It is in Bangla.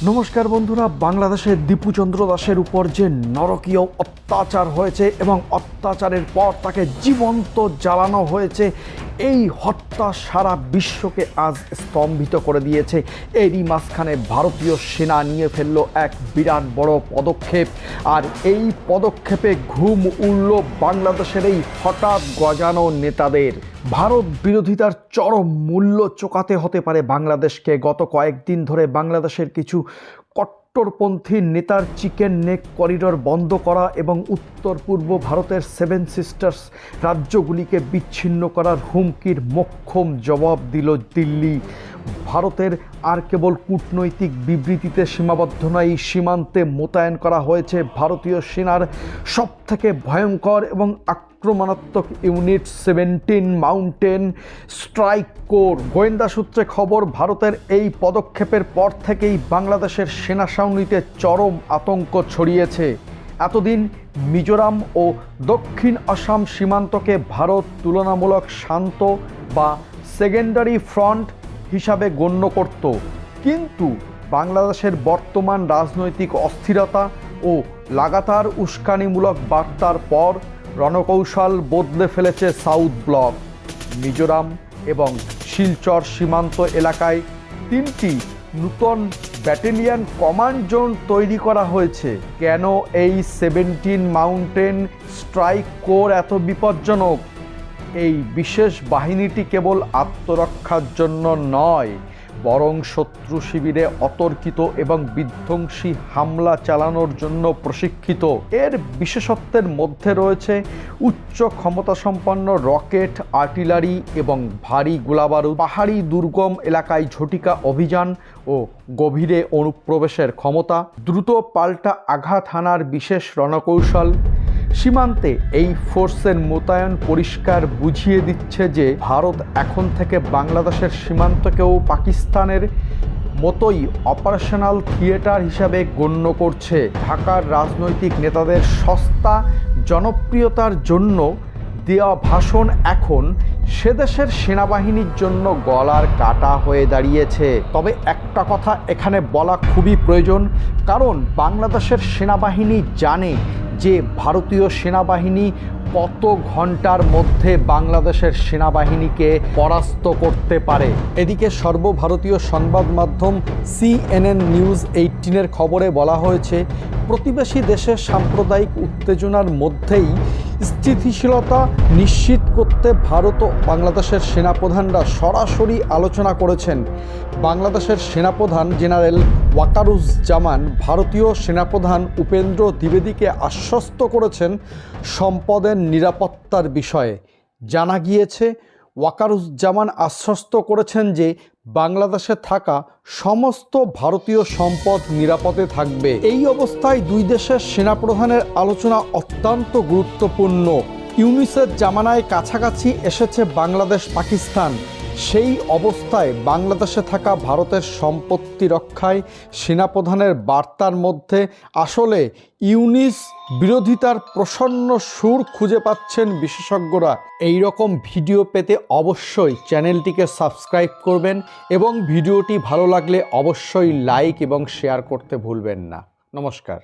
নমস্কার বন্ধুরা বাংলাদেশে দীপুচন্দ্র দাসের উপর যে নরকীয় অত্যাচার হয়েছে এবং অত্যাচারের পর তাকে জীবন্ত জ্বালানো হয়েছে এই হত্যা সারা বিশ্বকে আজ স্তম্ভিত করে দিয়েছে। এরই মাঝখানে ভারতীয় সেনা নিয়ে ফেলল এক বিরাট বড় পদক্ষেপ। আর এই পদক্ষেপে ঘুম উড়ল বাংলাদেশের এই হঠাৎ গজানো নেতাদের। ভারত বিরোধিতার চরম মূল্য চোকাতে হতে পারে বাংলাদেশকে। গত কয়েকদিন ধরে বাংলাদেশের কিছু কট্টরপন্থী নেতার চিকেন নেক করিডর বন্ধ করা এবং উত্তর পূর্ব ভারতের সেভেন সিস্টার্স রাজ্যগুলিকে বিচ্ছিন্ন করার হুমকির মোক্ষম জবাব দিল দিল্লি। ভারতের আর কেবল কূটনৈতিক বিবৃতিতে সীমাবদ্ধ নয়, সীমান্তে মোতায়েন করা হয়েছে ভারতীয় সেনার সবথেকে ভয়ঙ্কর এবং আক্রমণাত্মক unit seventeen mountain strike corps. গোয়েন্দা সূত্রে খবর, ভারতের এই পদক্ষেপের পর থেকেই বাংলাদেশের সেনা ছাউনিতে চরম আতঙ্ক ছড়িয়েছে। এতদিন মিজোরাম ও দক্ষিণ আসাম সীমান্তকে ভারত তুলনামূলক শান্ত বা সেকেন্ডারি ফ্রন্ট হিসাবে গণ্য করত। কিন্তু বাংলাদেশের বর্তমান রাজনৈতিক অস্থিরতা ও লাগাতার উস্কানিমূলক বার্তার পর রণকৌশল বদলে ফেলেছে সাউথ ব্লক। মিজোরাম এবং শিলচর সীমান্ত এলাকায় তিনটি নূতন ব্যাটেলিয়ান কমান্ড জোন তৈরি করা হয়েছে। কেন এই সেভেন্টিন মাউন্টেন স্ট্রাইক কোর এত বিপজ্জনক? এই বিশেষ বাহিনীটি কেবল আত্মরক্ষার জন্য নয় বরং শত্রু শিবিরে অতর্কিত এবং বিধ্বংসী হামলা চালানোর জন্য প্রশিক্ষিত। এর বিশেষত্বের মধ্যে রয়েছে উচ্চ ক্ষমতাসম্পন্ন রকেট, আর্টিলারি এবং ভারী গোলাবারুদ, পাহাড়ি দুর্গম এলাকায় ঝটিকা অভিযান ও গভীরে অনুপ্রবেশের ক্ষমতা, দ্রুত পাল্টা আঘাত হানার বিশেষ রণকৌশল সীমান্তে এই ফোর্সের মোতায়েন পরিষ্কার বুঝিয়ে দিচ্ছে যে ভারত এখন থেকে বাংলাদেশের সীমান্তকেও পাকিস্তানের মতোই অপারেশনাল থিয়েটার হিসাবে গণ্য করছে। ঢাকার রাজনৈতিক নেতাদের সস্তা জনপ্রিয়তার জন্য দেওয়া ভাষণ এখন সেদেশের সেনাবাহিনীর জন্য গলার কাটা হয়ে দাঁড়িয়েছে। তবে একটা কথা এখানে বলা খুবই প্রয়োজন, কারণ বাংলাদেশের সেনাবাহিনী জানে যে ভারতীয় সেনাবাহিনী কত ঘণ্টার মধ্যে বাংলাদেশের সেনাবাহিনীকে পরাস্ত করতে পারে? এদিকে সর্বভারতীয় সংবাদ মাধ্যম সিএনএন নিউজ এইটিনের খবরে বলা হয়েছে, প্রতিবেশী দেশের সাম্প্রদায়িক উত্তেজনার মধ্যেই স্থিতিশীলতা নিশ্চিত করতে ভারত ও বাংলাদেশের সেনাপ্রধানরা সরাসরি আলোচনা করেছেন। বাংলাদেশের সেনাপ্রধান জেনারেল ওয়াকারুজ্জামান ভারতীয় সেনাপ্রধান উপেন্দ্র দ্বিবেদীকে আশ্বস্ত করেছেন সম্পদের নিরাপত্তার বিষয়ে। জানা গিয়েছে ওয়াকারুজ্জামান আশ্বস্ত করেছেন যে বাংলাদেশে থাকা সমস্ত ভারতীয় সম্পদ নিরাপদে থাকবে। এই অবস্থায় দুই দেশের সেনাপ্রধানের আলোচনা অত্যন্ত গুরুত্বপূর্ণ। ইউনিসেফ জামানায় কাছাকাছি এসেছে বাংলাদেশ, পাকিস্তান। সেই অবস্থায় বাংলাদেশে থাকা ভারতের সম্পত্তি রক্ষায় সেনাপ্রধানের বার্তার মধ্যে আসলে ইউনিস বিরোধিতার প্রসন্ন সুর খুঁজে পাচ্ছেন বিশেষজ্ঞরা। এই রকম ভিডিও পেতে অবশ্যই চ্যানেলটিকে সাবস্ক্রাইব করবেন এবং ভিডিওটি ভালো লাগলে অবশ্যই লাইক এবং শেয়ার করতে ভুলবেন না। নমস্কার।